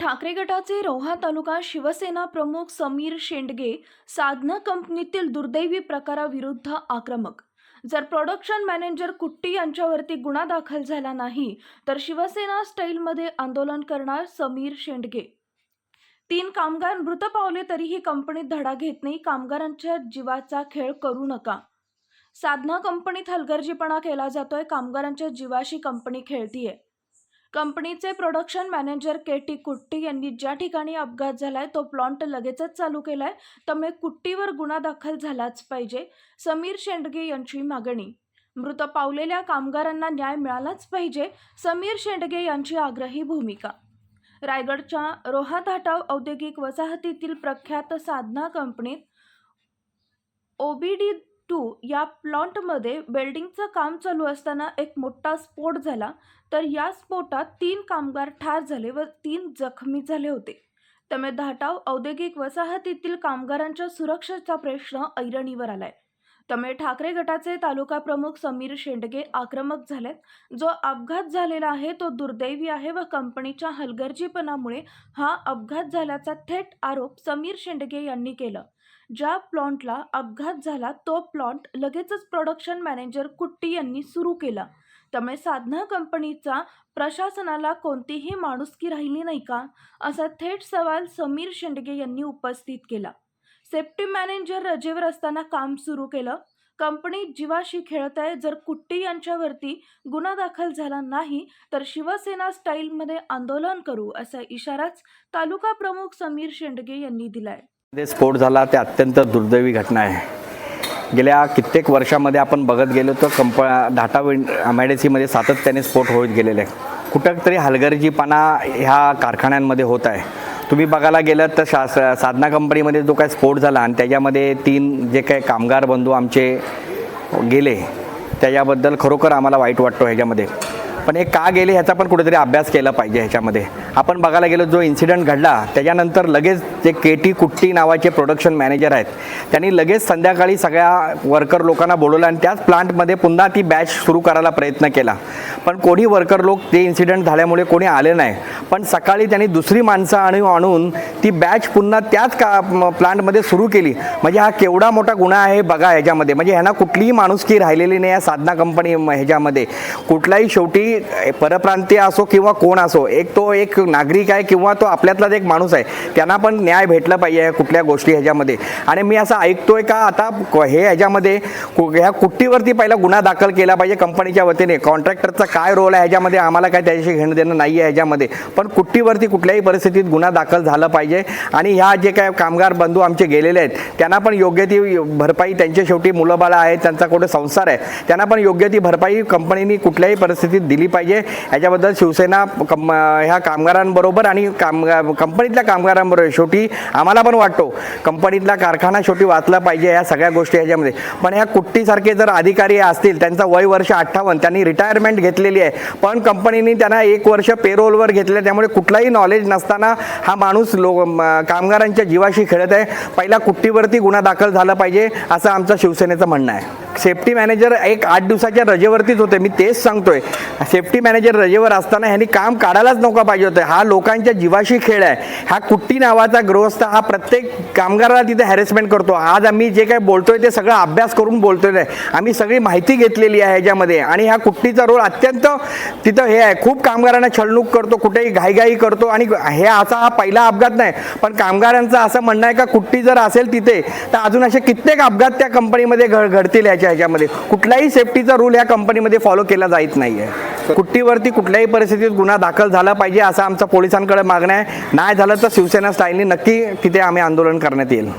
ठाकरे गटाचे रोहा तालुका शिवसेना प्रमुख समीर शेंडगे साधना कंपनीतील दुर्दैवी प्रकाराविरुद्ध आक्रमक. जर प्रोडक्शन मॅनेजर कुट्टी यांच्यावरती गुन्हा दाखल झाला नाही तर शिवसेना स्टाईलमध्ये आंदोलन करणार समीर शेंडगे. तीन कामगार मृत पावले तरीही कंपनीत धडा घेत नाही कामगारांच्या जीवाचा खेळ करू नका. साधना कंपनीत हलगर्जीपणा केला जातोय कामगारांच्या जीवाशी कंपनी खेळतीये. कंपनीचे प्रोडक्शन मॅनेजर के टी कुट्टी यांनी ज्या ठिकाणी अपघात झालाय तो प्लॉन्ट लगेचच चालू केलाय. त्यामुळे कुट्टीवर गुन्हा दाखल झालाच पाहिजे. समीर शेंडगे यांची मागणी. मृत पावलेल्या कामगारांना न्याय मिळालाच पाहिजे समीर शेंडगे यांची आग्रही भूमिका. रायगडच्या रोहा थाटाव औद्योगिक वसाहतीतील प्रख्यात साधना कंपनीत ओबीडी टू या प्लॉन्टमध्ये वेल्डिंगचं काम चालू असताना एक मोठा स्फोट झाला. तर या स्फोटात तीन कामगार ठार झाले व तीन जखमी झाले होते. त्यामुळे धाटाव औद्योगिक वसाहतीतील कामगारांच्या सुरक्षेचा प्रश्न ऐरणीवर आलाय. त्यामुळे ठाकरे गटाचे तालुका प्रमुख समीर शेंडगे आक्रमक झालेत. जो अपघात झालेला आहे तो दुर्दैवी आहे व कंपनीच्या हलगर्जीपणामुळे हा अपघात झाल्याचा थेट आरोप समीर शेंडगे यांनी केला. ज्या प्लॉन्टला अपघात झाला तो प्लॉन्ट लगेचच प्रोडक्शन मॅनेजर कुट्टी यांनी सुरू केला. त्यामुळे साधना कंपनीचा प्रशासनाला कोणतीही माणुसकी राहिली नाही का? असा थेट सवाल समीर शेंडगे यांनी उपस्थित केला. सेफ्टी मॅनेजर रजेवर असताना काम सुरू केलं. कंपनी जीवाशी खेळत आहे. जर कुट्टी यांच्यावरती गुन्हा दाखल झाला नाही तर शिवसेना स्टाईलमध्ये आंदोलन करू असा इशाराच तालुका प्रमुख समीर शेंडगे यांनी दिलाय. मध्ये स्फोट झाला ते अत्यंत दुर्दैवी घटना आहे. गेल्या कित्येक वर्षामध्ये आपण बघत गेलो तर कंप ढाटा विंड एम सातत्याने स्फोट होत गेलेले आहे कुठंतरी हलगर्जीपणा ह्या कारखान्यांमध्ये होत आहे. तुम्ही बघायला गेलं तर शास साधना कंपनीमध्ये जो काय स्फोट झाला आणि त्याच्यामध्ये तीन जे काही कामगार बंधू आमचे गेले त्याच्याबद्दल खरोखर आम्हाला वाईट वाटतो ह्याच्यामध्ये. पण हे का गेले ह्याचा पण कुठेतरी अभ्यास केला पाहिजे ह्याच्यामध्ये. आपण बघायला गेलो जो इन्सिडेंट घडला त्याच्यानंतर लगेच जे के टी कुट्टी नावाचे प्रोडक्शन मॅनेजर आहेत त्यांनी लगेच संध्याकाळी सगळ्या वर्कर लोकांना बोलवलं आणि त्याच प्लांटमध्ये पुन्हा ती बॅच सुरू करायला प्रयत्न केला. पण कोणी वर्कर लोक ते इन्सिडेंट झाल्यामुळे कोणी आले नाही. पण सकाळी त्यांनी दुसरी माणसं आणून आणून ती बॅच पुन्हा त्याच का प्लांटमध्ये सुरू केली. म्हणजे हा केवढा मोठा गुन्हा आहे बघा ह्याच्यामध्ये. म्हणजे ह्यांना कुठलीही माणुसकी राहिलेली नाही या साधना कंपनी ह्याच्यामध्ये. कुठलाही शेवटी परप्रांतीय असो किंवा कोण असो एक तो एक नागरिक आहे किंवा तो आपल्यातलाच एक माणूस आहे. त्यांना पण न्याय भेटला पाहिजे कुठल्या गोष्टी ह्याच्यामध्ये. आणि मी असं ऐकतोय का आता क- हे ह्याच्यामध्ये कु- ह्या कुट्टीवरती पहिला गुन्हा दाखल केला पाहिजे कंपनीच्या वतीने. कॉन्ट्रॅक्टरचा काय रोल आहे ह्याच्यामध्ये आम्हाला काय त्याच्याशी घेणं देणं नाही आहे ह्याच्यामध्ये. पण कुट्टीवरती कुठल्याही परिस्थितीत गुन्हा दाखल झाला पाहिजे. आणि ह्या जे काय कामगार बंधू आमचे गेलेले आहेत त्यांना पण योग्य ती भरपाई त्यांच्या शेवटी मुलं आहेत त्यांचा कुठे संसार आहे त्यांना पण योग्य ती भरपाई कंपनीने कुठल्याही परिस्थितीत दिली पाहिजे. ह्याच्याबद्दल शिवसेना कम ह्या कामगारांबरोबर आणि काम कंपनीतल्या कामगारांबरोबर शेवटी आम्हाला पण वाटतो. कंपनीतला कारखाना शेवटी वाचला पाहिजे या सगळ्या गोष्टी ह्याच्यामध्ये पण ह्या कुट्टीसारखे जर अधिकारी असतील त्यांचा वय वर्ष अठ्ठावन्न त्यांनी रिटायरमेंट घेतलेली आहे. पण कंपनीने त्यांना एक वर्ष पेरोलवर घेतलं त्यामुळे कुठलाही नॉलेज नसताना हा माणूस लो कामगारांच्या जीवाशी खेळत आहे. पहिला कुट्टीवरती गुन्हा दाखल झाला पाहिजे असं आमचं शिवसेनेचं म्हणणं आहे. सेफ्टी मॅनेजर एक आठ दिवसाच्या रजेवरतीच होते. मी तेच सांगतोय. सेफ्टी मॅनेजर रजेवर असताना ह्यांनी काम काढायलाच नका पाहिजे होतं. हा लोकांच्या जीवाशी खेळ आहे. हा कुट्टी नावाचा गृहस्थ हा प्रत्येक कामगाराला तिथे हॅरेसमेंट करतो. आज आम्ही जे काही बोलतोय ते सगळं अभ्यास करून बोलतोय. आहे. आम्ही सगळी माहिती घेतलेली आहे ह्याच्यामध्ये. आणि ह्या कुट्टीचा रोल अत्यंत तिथं हे आहे. खूप कामगारांना छळणूक करतो कुठेही घाईघाई करतो. आणि हे असा हा पहिला अपघात नाही. पण कामगारांचं असं म्हणणं आहे का कुट्टी जर असेल तिथे तर अजून असे कित्येक अपघात त्या कंपनीमध्ये घड घडतील ह्याच्या ह्याच्यामध्ये. कुठलाही सेफ्टीचा रूल ह्या कंपनीमध्ये फॉलो केला जात नाही आहे कुट्टीवरती कुठल्याही परिस्थितीत गुन्हा दाखल झाला पाहिजे असं आमचं पोलिसांकडे मागणं आहे. नाही झालं तर शिवसेना स्टाईलनी नक्की तिथे आम्ही आंदोलन करण्यात येईल.